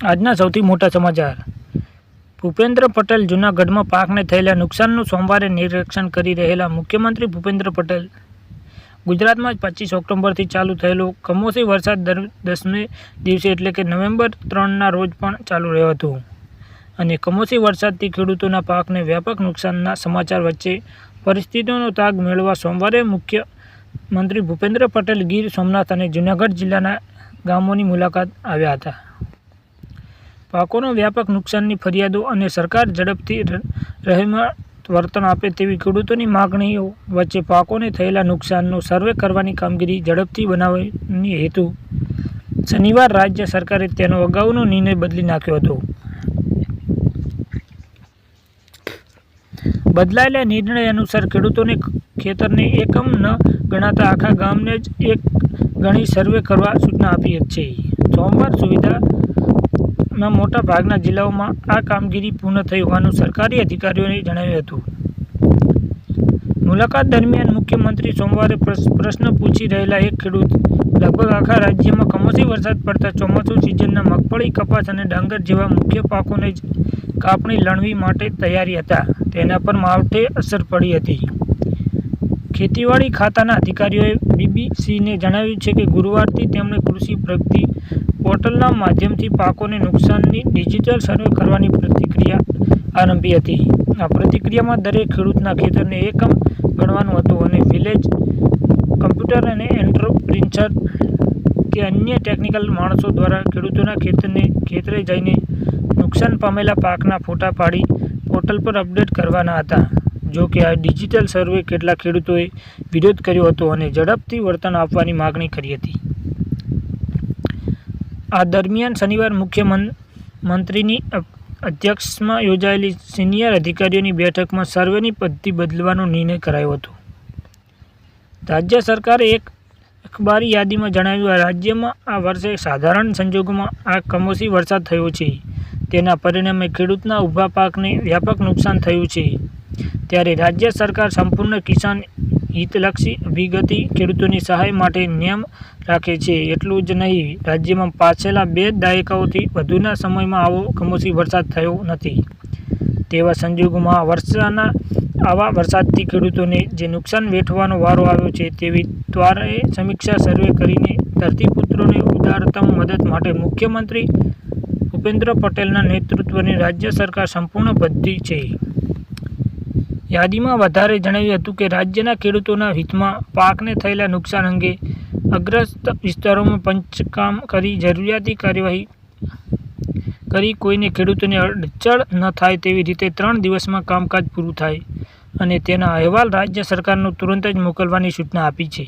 આજના સૌથી મોટા સમાચાર. ભૂપેન્દ્ર પટેલ જૂનાગઢમાં પાકને થયેલા નુકસાનનું સોમવારે નિરીક્ષણ કરી રહેલા મુખ્યમંત્રી ભૂપેન્દ્ર પટેલ. ગુજરાતમાં પચીસ ઓક્ટોબરથી ચાલુ થયેલો કમોસમી વરસાદ દર દસમે દિવસે એટલે કે નવેમ્બર ત્રણના રોજ પણ ચાલુ રહ્યો હતો. અને કમોસમી વરસાદથી ખેડૂતોના પાકને વ્યાપક નુકસાનના સમાચાર વચ્ચે પરિસ્થિતિનો તાગ મેળવવા સોમવારે મુખ્યમંત્રી ભૂપેન્દ્ર પટેલ ગીર સોમનાથ અને જૂનાગઢ જિલ્લાના ગામોની મુલાકાત આવ્યા હતા. પાકોનો વ્યાપક નુકસાનની ફરિયાદો અને સરકાર ઝડપથી ર- રહેમત વર્તન આપે તેવી ખેડૂતોની માગણીઓ વચ્ચે પાકોને થયેલા નુકસાનનો સર્વે કરવાની કામગીરી ઝડપથી બનાવવાની હેતુ. શનિવાર રાજ્ય સરકારે તેનો અગાઉનો નિર્ણય બદલી નાખ્યો હતો. બદલાયેલા નિર્ણય અનુસાર ખેડૂતોને ખેતરને એકમ ન ગણાતા આખા ગામને જ એક ગણી સર્વે કરવા સૂચના આપી છે. સોમવાર સુવિધાના મોટા ભાગના જિલ્લાઓમાં આ કામગીરી પૂર્ણ થઈ હોવાનું સરકારી અધિકારીઓએ જણાવ્યું હતું. મુલાકાત દરમિયાન મુખ્યમંત્રી સોમવારે પ્રશ્ન પૂછી રહેલા એક ખેડૂત, લગભગ આખા રાજ્યમાં કમોસમી વરસાદ પડતા ચોમાસું સિઝનના મગફળી, કપાસ અને ડાંગર જેવા મુખ્ય પાકોને કાપણી લણવી માટે તૈયારી હતા. તેના પર માવઠે અસર પડી હતી. ખેતીવાડી ખાતાના અધિકારીઓએ બીબીસીને જણાવ્યું છે કે ગુરુવારથી તેમણે કૃષિ પ્રગતિ પોર્ટલના માધ્યમથી પાકોને નુકસાનની ડિજિટલ સર્વે કરવાની પ્રતિક્રિયા આરંભી હતી. આ પ્રતિક્રિયામાં દરેક ખેડૂતના ખેતરને એકમ ગણવાનું હતું અને વિલેજ કમ્પ્યુટર અને એન્ટરપ્રિન્ચર કે અન્ય ટેકનિકલ માણસો દ્વારા ખેડૂતોના ખેતરને ખેતરે જઈને નુકસાન પામેલા પાકના ફોટા પાડી પોર્ટલ પર અપડેટ કરવાના હતા. જો કે આ ડિજિટલ સર્વે કેટલાક ખેડૂતોએ વિરોધ કર્યો હતો અને ઝડપથી વર્તન આપવાની માગણી કરી હતી. આ દરમિયાન શનિવાર મુખ્યમંત્રીની અધ્યક્ષમાં યોજાયેલી સિનિયર અધિકારીઓની બેઠકમાં સર્વેની પદ્ધતિ બદલવાનો નિર્ણય કરાયો હતો. રાજ્ય સરકારે એક અખબારી યાદીમાં જણાવ્યું, આ રાજ્યમાં આ વર્ષે સાધારણ સંજોગોમાં આ કમોસમી વરસાદ થયો છે. તેના પરિણામે ખેડૂતના ઊભા પાકને વ્યાપક નુકસાન થયું છે. ત્યારે રાજ્ય સરકાર સંપૂર્ણ કિસાન હિતલક્ષી વિગતિ ખેડૂતોની સહાય માટે નિયમ રાખે છે. એટલું જ નહીં, રાજ્યમાં પાછલા બે દાયકાઓથી વધુના સમયમાં આવો કમોસમી વરસાદ થયો નથી. તેવા સંજોગોમાં વર્ષાના આવા વરસાદથી ખેડૂતોને જે નુકસાન વેઠવાનો વારો આવ્યો છે તેવી ત્વરે સમીક્ષા સર્વે કરીને ધરતીપુત્રોને ઉદારતમ મદદ માટે મુખ્યમંત્રી ભૂપેન્દ્ર પટેલના નેતૃત્વની રાજ્ય સરકાર સંપૂર્ણ સંપૂર્ણબદ્ધ છે. યાદીમાં વધારે જણાવ્યું હતું કે રાજ્યના ખેડૂતોના હિતમાં પાકને થયેલા નુકસાન અંગે અગ્રસ્ત વિસ્તારોમાં પંચકામ કરી જરૂરિયાતી કાર્યવાહી કરી કોઈને ખેડૂતોને અડચણ ન થાય તેવી રીતે ત્રણ દિવસમાં કામકાજ પૂરું થાય અને તેના અહેવાલ રાજ્ય સરકારનો તુરંત જ મોકલવાની સૂચના આપી છે.